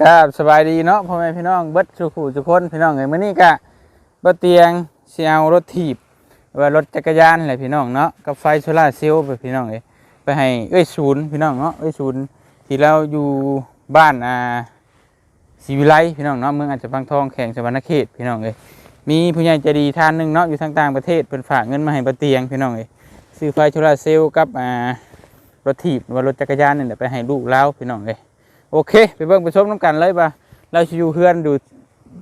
ครับสบายดีเนาะพ่อแม่พี่น้องเบิดสุขุทุคนพี่น้องเอ้ยมื้อนี้ก็บ่เตียงสิเอารถถีบว่ารถจักรยานแหละพี่น้องเนาะกับไฟโซล่าเซลล์ไปพี่น้องเอ้ยไปให้เอ้ยศูนย์พี่น้องเนาะเอ้ยศูนย์ที่เราอยู่บ้านอ่าศรีวิไลพี่น้องเนาะเมืองอาจจะพังทองแข่งสวรรณเขตพี่น้องเอ้ยมีผู้ใหญ่ใจดีท่านหนึ่งเนาะอยู่ทางต่างประเทศเพิ่นฝากเงินมาให้บ่เตียงพี่น้องเอ้ยซื้อไฟโซล่าเซลล์กับอ่ารถถีบว่ารถจักรยานนี่แหละไปให้ลูกแล้วพี่น้องเอ้ย โอเค ไปเบิ่งไปชมน้ำกันเลยป่ะเราสิอยู่เพื่อนดู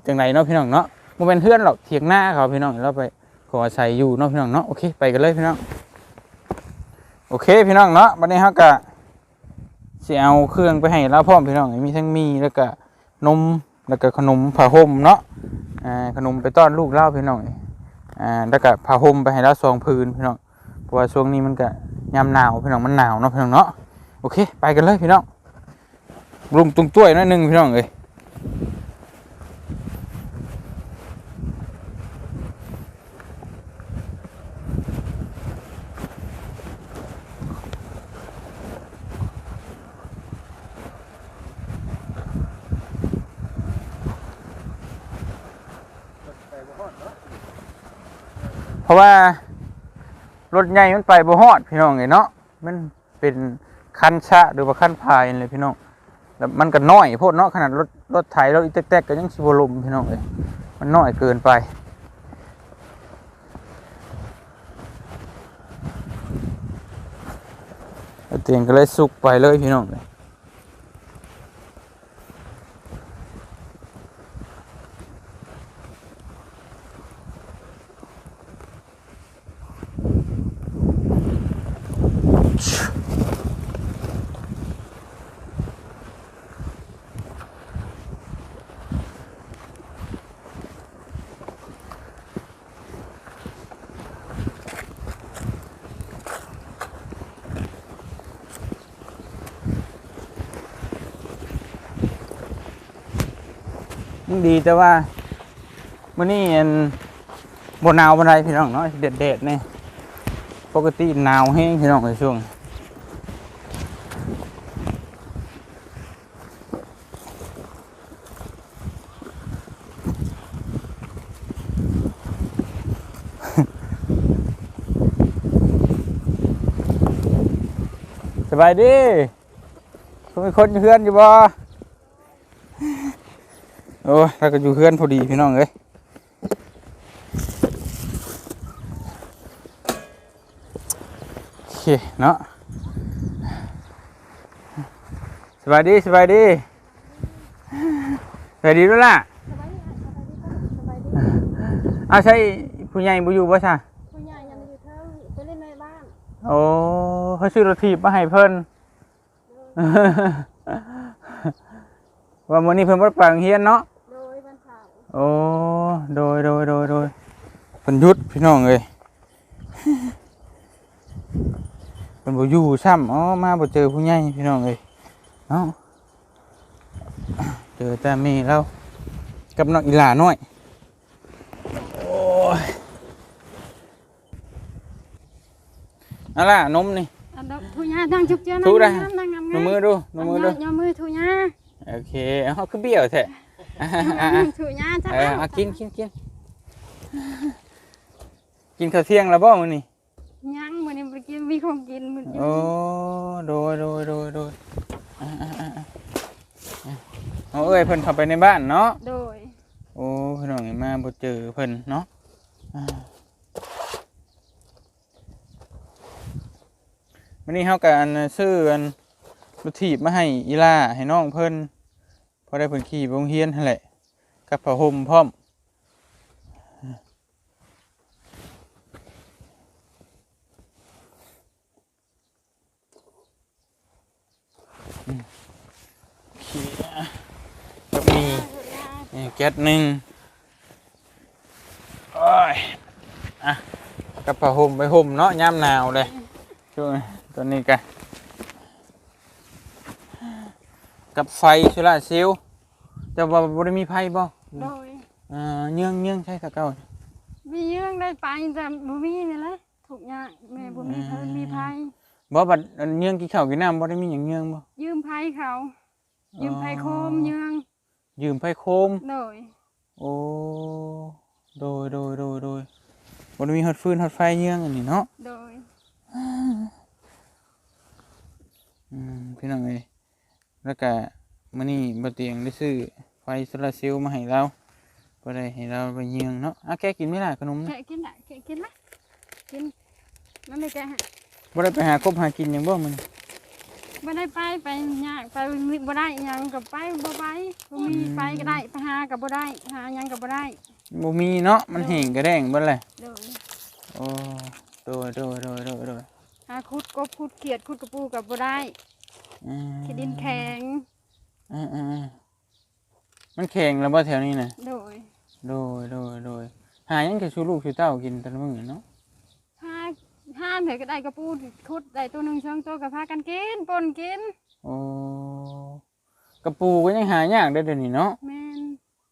จังไหนเนาะพี่น้องเนาะมันเป็นเพื่อนหรอกเถียงหน้าเขาพี่น้องเราไปขออาศัยอยู่เนาะพี่น้องเนาะโอเคไปกันเลยพี่น้องโอเคพี่น้องเนาะวันนี้เขาก็สิเอาเครื่องไปให้เราพร้อมพี่น้องมีทั้งมีแล้วก็นมแล้วก็ขนมผ้าห่มเนาะอ่าขนมไปต้อนลูกเล่าพี่น้องอ่าแล้วก็ผ้าห่มไปให้เราสองพื้นพี่น้องเพราะว่าช่วงนี้มันก็ยามหนาวพี่น้องมันหนาวเนาะพี่น้องเนาะโอเค ไปกันเลยพี่น้อง รุมตุ้งต้วยน้อยหนึงพี่น้องเอ้ยเพราะว่ารถใหญ่มันไปบ่ฮอดพี่น้องเอ้ยเนาะมันเป็นคันชะหรือว่าคันพายเลยพี่น้อง แล้วมันก็น้อยโพดเนาะขนาดรถรถไถรถอีแตกๆก็ยังสิบลมพี่น้องเลยมันน้อยเกินไปเตียงก็เลยสุกไปเลยพี่น้องเลย ยังดีแต่ว่ามื้อนี้อันบ่หนาวปานใดพี่น้องเนาะเด็ดๆนี่ปกติหนาวแห้งพี่น้องในช่วงสบายดีคุณมีคนอยู่เพื่อนอยู่บ่ อ้ยเราก็อยู่เพื่อนพอดีพี่น้องเอ้ยโอเคเนาะสบายดีสบายดีสบายดีด้วยล่ะอ้าวใช่ผู้ใหญ่บ่อยู่บ่ใช่ผู้ใหญ่ยังอยู่เทิงไปเล่นในบ้านโอ้เขาซื้อรถถีบมาให้เพิ่นว่ามื้อนี้เพิ่นบ่ได้ไปโรงเรียนเนาะ โอ้โดยโดยโดยโดยเพิ่นหยุดพี่น้องเอ้ยเพิ่นบ่อยู่ซ้ำอ๋อมาบ่เจอผู้ใหญ่พี่น้องเอ้ยเอ้าเจอแต่แม่เรากับน้องอีหลาน้อยโอ้ยเอาล่ะนมนี่อันดอกทุญ่านั่งจุกเจ้าทุได้นั่งนั่งงามนมมือดูนมมือดูยอมือทุญ่าโอเคเอาคือเบี้ยวแท้ อะอะอะทุญ่าจ้าเออเอากินกินกินกินข้าวเที่ยงแล้วบ่มื้อนี้ยังมื้อนี้บ่ได้กินมีของกินมื้อนี้โอ้โดยโดยโดยโดยอะอะอะอะอะเอาเอ้ยเพิ่นเข้าไปในบ้านเนาะโดยโอ้พี่น้องนี่มาบ่เจอเพิ่นเนาะอ่าวันนี้เฮาก็อันซื้ออันรถถีบมาให้อีล่าให้น้องเพิ่น พอได้เพิ่นขี่ไปโรงเรียนนั่นแหละกับผ้าห่มพร้อมขี้อะก็มีแก๊สหนึ่งโอ้ยอะกับผ้าห่มไปห่มเนาะยามหนาวเลยช่วงตัวนี้กัน กับไฟโซล่าร์เซลล์แต่ว่าบ่ได้มีไฟบ่โดยอ่าเนื่องเนื่องใช่ตะเก้ามีเรื่องได้ไปแต่บ่มีนี่แหละถูกยากแม่บ่มีเพิ่นมีไผบ่บัดอันเนื่องกี่ข้าวกี่น้ำบ่ได้มีหยังเนื่องบ่ยืมไผเขา ยืมไผโคมยืงยืมไผโคม โดยโอ้โดยโดยโดยโดยบ่ได้มีฮอดฟืนฮอดไฟเยื่องอันนี้เนาะโดยอืมพี่น้องเอ้ย แล้วก็มื้อนี้บ่เตียงได้ซื้อไฟโซลาร์เซลล์มาให้เราบ่ได้ให้เราไปเยื่องเนาะอะแกกินไหม่ล่ะขนมแกะน่ะกินได้แกะกินละกินมันไม่แกะฮะบ่ได้ไปหากบหากินหยังบ่มื้อนี้บ่ได้ไปไปยากไปบ่ได้หยังก็ไปบ่ไปบ่มีไปก็ได้ไปหาก็บ่ได้หาหยังก็บ่ได้บ่มีเนาะมันแห้งกระแดงเบิดเลยโดยโอ้โดยโดยโดยโดยโดยหาขุดกบขุดเขียดขุดกระปูก็บ่ได้ อืมขี้ดินแข็งอืมอืมอืมมันแข็งแล้วบ่แถวนี้น่ะโดยโดยโดยโดยหาหยังแค่ชูลูกชูเต้ากินแต่ละมื้อเนาะหาห้ามเถอะก็ได้กระปูขุดได้ตัวหนึงสองตัวก็พากันกินปนกินโอ้กระปูก็ยังหายากได้อเดี๋ยวนี้เนาะ แม่น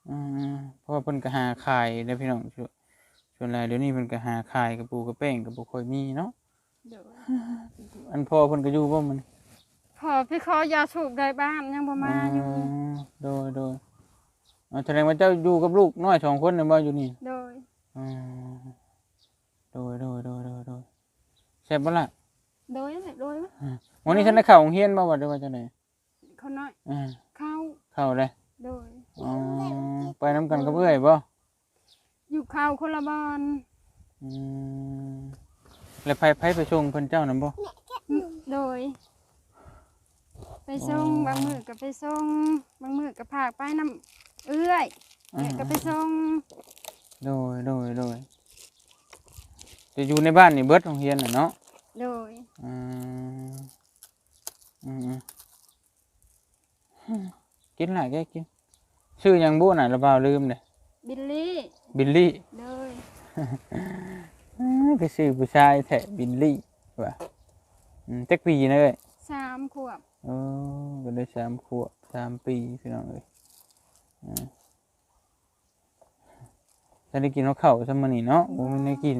อืมเพราะว่าเพิ่นก็หาขายได้อพี่น้องส่วนส่วนหลายเดี๋ยวนี้เพิ่นก็หาขายกระปูกระแป้งกระปูค่อยมีเนาะโดยอันพ่อเพิ่นก็อยู่บ่มัน พอพี่ขอยาสูบได้บ้านยังบ่มาอยู่มโดยโดยอ๋อแสดงว่าเจ้าอยู่กับลูกน้อยสองคนน่ะบ่อยู่นี่โดยอืมโดยโดยโดยโดยโดยแซ่บบ่ล่ะโดยนั่นแหละโดยมั้ยวันนี้ฉันได้เข้าโรงเรียนบ่ว่าได้ว่าจังได๋เขาน้อยอ่าเข้าเข้าเลยโดย อ๋อไปนํกันกับเอื้อยบ่อยู่เข้าคนละบ้านอืมแล้วไผไผไปส่งเพิ่นเจ้านำบ่โดย ไปส่งอ๋อ บางมือก็ไปส่งบางมือก็พากไปน้ำเอื้อยเอื้อยก็ไปส่งโดยโดยโดยจะอยู่ในบ้านนี่เบิดโรงเรียนน่ะเนาะโดยอืมอืมอืมกินหลายแกกินชื่อหยังบ่น่ะระบ่าวลืมเด้บิลลี่บิลลี่โดยอ้ายไปซื้อผู้ชายแท้บิลลี่ว่ะอืมจักปีนะเอ้ยสามขวบ โอ้ก็ได้สามขวบสามปีพี่น้องเอ้ยอืมจะได้กินเข้าวซะมื้อนี้เนาะบ่มีได้กิน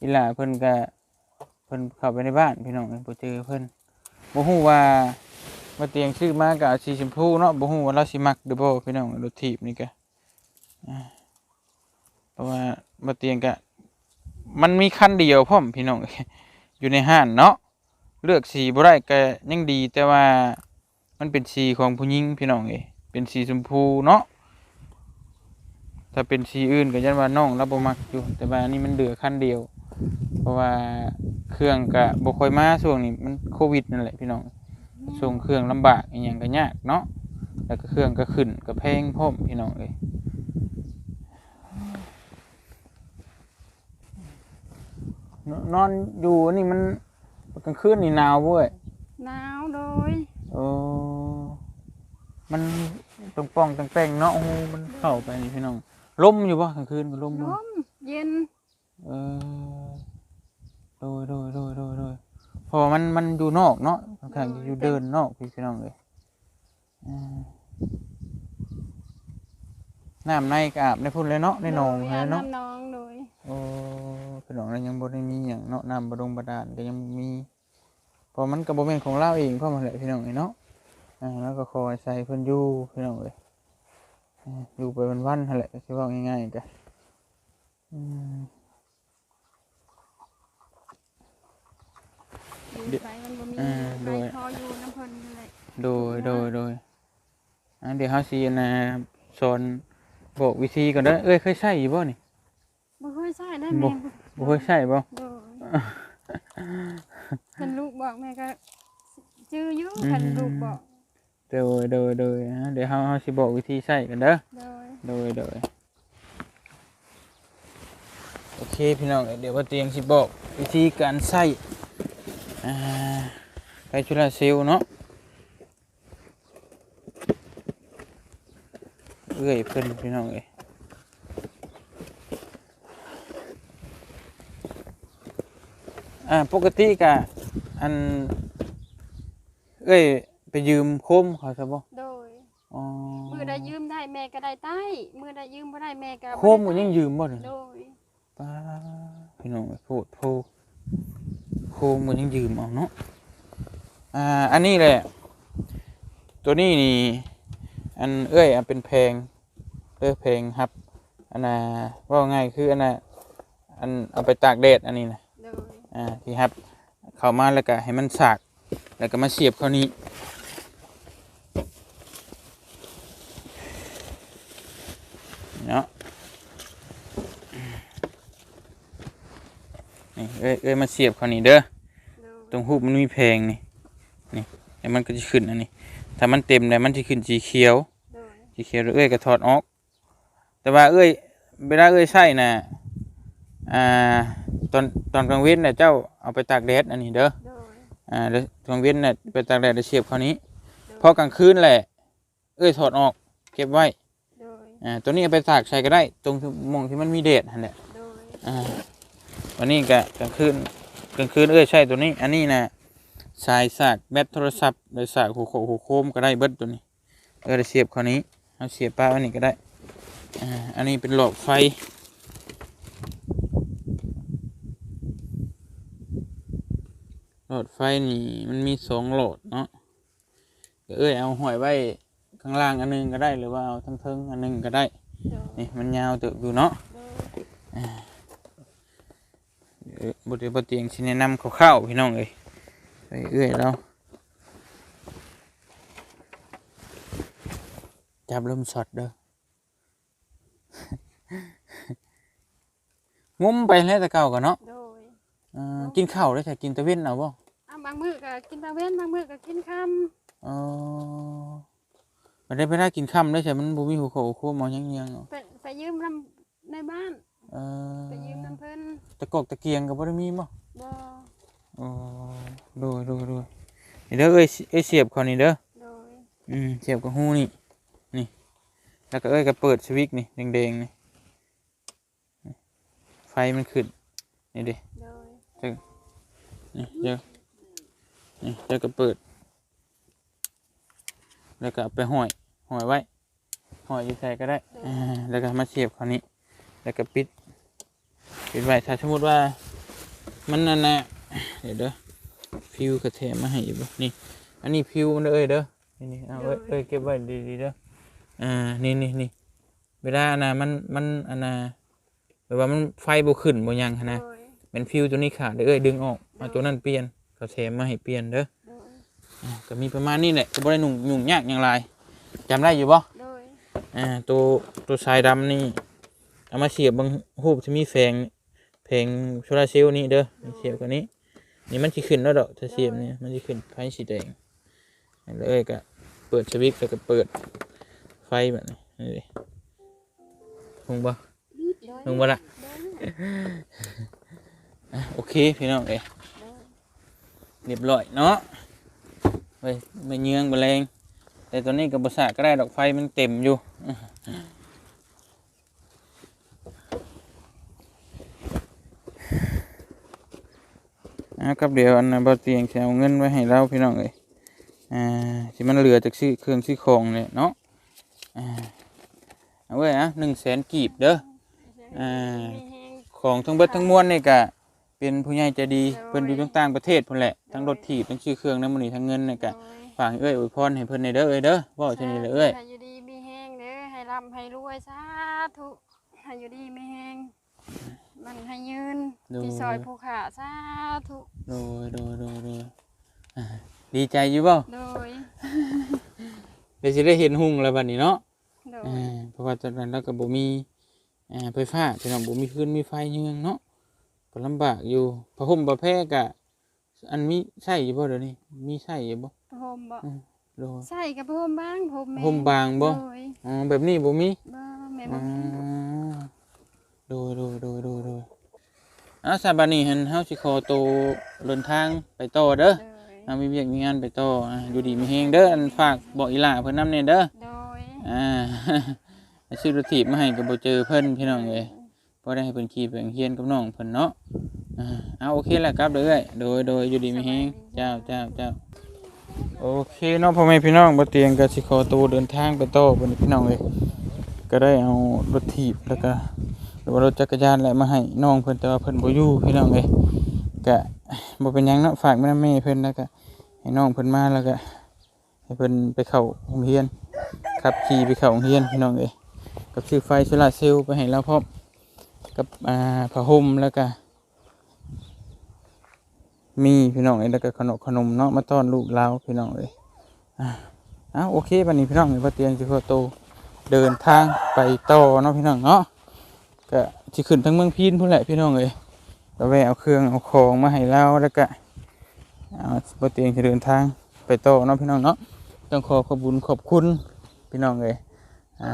อีหล่าเพิ่นก็เพิ่นเข้าไปในบ้านพี่น้องเอ้ยบ่เจอเพิ่นบ่ฮู้ว่าว่าเตียงซื้อมาก็สีชมพูเนาะบ่ฮู้ว่าเราสิมักหรือบ่พี่น้องรถถีบนี่ก็เพราะว่าบ่เตียงก็มันมีคันเดียวพร้อมพี่น้องเอยู่ในห้านเนาะเลือกสีบ่ได้ก็ยังดีแต่ว่ามันเป็นสีของผู้หญิงพี่น้องเอ้เป็นสีชมพูเนาะถ้าเป็นสีอื่นก็ยันว่าน้องราบ่มักอยู่ แต่ว่านี้มันเหลือคันเดียว เพราะว่าเครื่องก็บ่ค่อยมาช่วงนี้มันโควิดนั่นแหละพี่น้องส่งเครื่องลำบากอีหยังก็ยากเนาะแล้วก็เครื่องก็ขึ้นก็แพงพร้อมพี่น้องเอ้ย นนอนอยู่นี่มันกลางคืนนี่หนาวเว้ยหนาวโดยโอ้มันตรงป้องตรงแป้งเนาะโอ้โหมันเข้าไปนี่พี่น้องลมอยู่บ่กลางคืนก็ลมลบ่มเย็นเออโดยโดยโดยโดยโดยเพราะว่ามันมันอยู่นอกเนาะค่อนข้างจะอยู่เดินนอกพี่พี่น้องเลยอืมน้ำในก็อาบในพุ่นเลยเนาะในหนองโดยเลยอาบเนาะน้ำน้องโดยโอ้พี่น้ องเรายังบ่ได้มีอย่างเนาะน้ำบดงบาดาลก็ยังมีเพราะมันก็บ่แม่นของเราเองเพราะมันแหละพี่น้องเอ้ยเนาะอ่าแล้วก็คอยใส่เพิ่นอยู่พี่น้องเอ้ยอ่าอยู่ไปวันๆนั่นแหละสิเว้าง่ายๆจ้ะอืมอยู่ไปมันบ่มีอ่าไปโดยพออยู่น้ำเพิ่นนั่นแหละโดยโดยโดยอ่าเดี๋ยวเฮาสินะสอนบอกวิธีก่อนเด้อเอ้ยเคยใช้อยู่บ่นี่บ่เคยใช้ได้บ่แม่ บ่เคยใช้บ่โดยคันลูกบอกแม่ก็จื้ออยู่คันลูกบอกโดยโดยโดยอ่าเดี๋ยวเฮาเฮาสิบอกวิธีใช้กันเด้อโดยโดยโดยโอเคพี่น้องเดี๋ยวว่าเตียงสิบอกวิธีการใช้อ่าไฟชุลาเซลล์เนาะเอ้ยเพิ่นพี่น้องเอ้ย อ่าปกติกะอัน เอ้ยไปยืมโคมเขาซะบ่โดย อ๋อมือได้ยืมได้แม่ก็ได้ใต้ มือได้ยืมบ่ได้แม่ก็บ่ได้โคมก็ยังยืมบ่เนี่ยโดย ป้าพี่น้องเอ้ยโพดโพโคมก็ยังยืมเอาเนาะอ่าอันนี้แหละ ตัวนี้นี่ อันเอ้ยอันเป็นเพลงเอ้ยเพลงครับ อันน่ะว่าง่ายคืออันน่ะอันเอาไปตากแดดอันนี้นะโดย อ่าที่ครับเข้ามาแล้วก็ให้มันสากแล้วก็มาเสียบเข้านี้เนาะนี่เอ้ยเอ้ยมาเสียบเข้านี้เด้อโดยตรงหูปมันมีเพลงนี่นี่แล้วมันก็จะขึ้นอันนี้ถ้ามันเต็มแล้วมันจะขึ้นสีเขียวโดยสีเขียวแล้วเอ้ยก็ถอดออก แต่ว่าเอ้ยเวลาเอ้ยใส่น่ะ อ่าตอนตอนกลางเว้นน่ะเจ้าเอาไปตากแดดอันนี้เด้อโดยอ่าแล้วกลางเว้นน่ะไปตากแดดแล้วเสียบคราวนี้พอกลางคืนแหละ เอ้ยถอดออก เก็บไว้โดยอ่าตัวนี้เอาไปตากใส่ก็ได้ ตรงที่หมองที่มันมีแดดนั่นแหละโดยอ่าวันนี้ก็กลางคืนกลางคืนเอ้ยใช่ตัวนี้ อันนี้น่ะสายสากแบตโทรศัพท์หรือสากหูโคหูโคมก็ได้เบิดตัวนี้เออเดี๋ยวเสียบคราวนี้เอาเสียบป้าอันนี้ก็ได้อ่าอันนี้เป็นหลอดไฟ หล อดไฟนี่มันมีสองหลอดเนาะก็เอ้ยเอาห้อยไว้ข้างล่างอันหนึงก็ได้หรือว่าเอาทั้งเทิงอันหนึงก็ได้โดยนี่มันยาวเติบอยู่เนาะโดยเออบทเรียนบทเตียงชิแนะนำคร่าวๆพี่น้องเอ้ยไปเอ้ยเราจับลมสดเด้องุ้มไปแล้วแต่เก่ากันเนาะโดยอ่ากินข้าวได้แต่กินแตะเว้นเอาบ่ อะบางมื้อก็กินตะเว้นบางมื้อก็กินค่อ๋อมันได้ไปได้กินค่ำได้ใช่มันบ่มีหัวโขหัวโคมองยังยังๆเนาะำไปไปยืมน้ำในบ้านเออไปยืมน้ำเพิ่นตะกอกตะเกียงก็บ่ได้มีบ่บ่อ๋อดูดูดูนี่เด้อเอ้ยเอ้ยเสียบเขานี่เด้อ โดยอืมเสียบกับหูนี่ นี่ แล้วก็เอ้ยก็เปิดสวิตช์นี่แดงๆนี่นี่ไฟมันขึ้น นี่ดิโดยนี่เดี๋ยว นี่เดี๋ยวก็เปิด แล้วก็เอาไปห้อยห้อยไว้ห้อยอยู่ใส่ก็ได้อ่าแล้วก็มาเสียบเขานี้ แล้วก็ปิด ปิดไว้ถ้าสมมติว่า มันนั่นนะเดี๋ยวเด้อฟิวกระเทมาให้อยู่บ่นี่ อันนี้ฟิวมันเด้อเอ้ยเด้อนี่นี่เอาเอ้ยเอ้ยเก็บไว้ดีๆเด้ออ่านี่นี่นี่เวลาอันน่ะมันมันอันน่ะแบบว่ามันไฟบ่ขึ้นบ่หยังหั้นนะโดยเป็นฟิวตัวนี้ขาดเด้อเอ้ยดึงออกเอาตัวนั้นเปลี่ยน เขาแถมมาให้เปลี่ยนเด้อโดยอ่าก็มีประมาณนี้แหละก็บ่ได้หนุ่งยุ่งยากอย่างไรจำได้อยู่บ่โดยอ่าตัวตัวสายดำนี่เอามาเสียบบางรูปจะมีแฝงแผงโซลาร์เซลล์นี่เด้อเสียบกันนี้ นี่มันสิขึ้นแล้วดอกถ้าเสียบเนี่ยมันสิขึ้นไฟสีแดงแล้วเอ้ยก็เปิดสวิตช์แล้วก็เปิดไฟแบบนี้นี่ดิลงบ่ โดยลงบ่ละ โดย อะโอเค พี่น้องเอ้ยโดย เรียบร้อยเนาะไปไม่เยืองไปแรงแต่ตอนนี้กับบสาก็ได้ดอกไฟมันเต็มอยู่นะครับเดี๋ยวอันนั้นบ่เตียงจะเอาเงินไว้ให้เราพี่น้องเอ้ยอ่าที่มันเหลือจากซื้อเครื่องซื้อของเนี่ยเนาะอ่าเอาไว้อะหนึ่งแสนกีบเด้ออ่าของทั้งเบิดทั้งมวลนี่ก็ เป็นผู้ใหญ่ใจดีเพิ่นอยู่ต่างประเทศพุ่นแหละทั้งรถถีบทั้งชื่อเครื่องทั้งมื้อนี้ทั้งเงินนี่ก็โดยฝากให้เอ้ยอวยพรให้เพิ่นในเด้อเอ้ยเด้อเว้าเช่นนี้เลยเอ้ยให้อยู่ดีมีแฮงเด้อให้ร่ำให้รวยสาธุให้อยู่ดีมีแฮงมันให้ยืนที่ซอยภูขาสาธุโดยโดยโดยโดยอ่าดีใจอยู่บ่โดยเดี๋ยวสิได้เห็นหุ่งแล้วบัดนี้เนาะโดยอ่าเพราะว่าตอนนั้นเราก็บ่มีอ่าไฟฟ้าพี่น้องบ่มีคืนมีไฟเยืองเนาะ ก็ลำบากอยู่ผ้าห่มผ้าแพรก็อันมีใช้อยู่บ่เดี๋ยวนี้มีใช้อยู่บ่พรมบ่โดยใส่กับพรมบ้างพรมแม่ห่มบางบ่โดยอ๋อแบบนี้บ่มีบ่แม่อ๋บ่อมีโดยโดยโดยโดยโดยอะสาบานี้หันเฮาสิขอตัวเดินทางไปต่อเด้อ โดยอ่ามีเวียกมีงานไปต่ออ่าอยู่ดีมีเฮงเด้ออันฝากบอกอีหล่าเพิ่นนำเนี่ยเด้อโดยอ่าซื้อรถถีบมาให้ก็บ่เจอเพิ่นพี่น้องเอ้ย บ่ได้ให้เพิ่นขี่ไปโรงเรียนกับน้องเพิ่นเนาะอ่าเอาโอเคแล้วครับเด้อเอ้ยโดยโดยอยู่ดีมีเฮงเจ้าเจ้าเจ้าโอเคเนาะพ่อแม่พี่น้องบ่เตียงก็สิขอตัวเดินทางไปต่อเพิ่นพี่น้องเอ้ยก็ได้เอารถถีบแล้วก็หรือว่ารถจักรยานแหละมาให้น้องเพิ่นแต่ว่าเพิ่นบ่อยู่พี่น้องเอ้ยก็บ่เป็นหยังเนาะฝากแม่แม่เพิ่นแล้วก็ให้ให้น้องเพิ่นมาแล้วก็ให้เพิ่นไปเข้าโรงเรียนขับขี่ไปเข้าโรงเรียนพี่น้องเอ้ยกับซื้อไฟโซลาร์เซลล์ไปให้เราพร้อม กับอ่าผ้าห่มแล้วก็มีพี่น้องเอ้ยแล้วก็ขนมขนมเนาะมาต้อนลูกเราพี่น้องเอ้ยอ่าอ้าโอเคบัดนี้พี่น้องเอ้ยบ่เตียงสิขอโตเดินทางไปต่อเนาะพี่น้องเนาะก็สิขึ้นทั้งเมืองพีนพุ่นแหละพี่น้องเอ้ยก็แวะเอาเครื่องเอาของมาให้เราแล้วก็เอาเตียงจะเดินทางไปโตอเนาะพี่น้องเนาะต้องขอขอบคุญขอบคุณพี่น้องเลยอ่า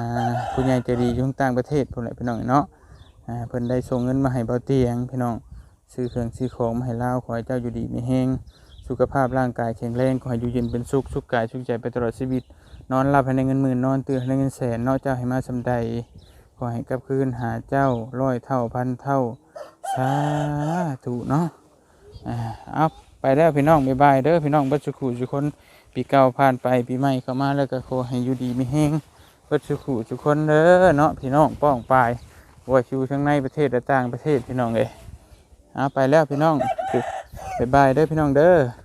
ผู้ใหญ่ใจดีอยู่ต่างประเทศพวกนี้พี่น้องเนาะ อ่าเพิ่นได้ส่งเงินมาให้เบาเตียงพี่น้องซื้อเครื่องซื้อของมาให้เราขอให้เจ้าอยู่ดีมีแฮงสุขภาพร่างกายแข็งแรงขอให้อยู่เย็นเป็นสุขสุขกายสุขใจไปตลอดชีวิต นอนหลับให้ได้เงินหมื่นนอนตื่นให้ได้เงินแสนนอกเจ้าให้มาสำใดขอให้กลับคืนหาเจ้าร้อยเท่าพันเท่าสาธุเนาะอ่าเอาไปแล้วพี่น้องบ๊ายบายเด้อพี่น้องเบัดสุขุทุกคนปีเก่าผ่านไปปีใหม่เข้ามาแล้วก็ขอให้อยู่ดีมีแฮงเบัดสุขุทุกคนเด้อเนาะพี่น้องป้องปาย ว่าอยู่ทั้งในประเทศและต่างประเทศพี่น้องเอ้ยเอาไปแล้วพี่น้องบ๊ายบายเด้อพี่น้องเด้อ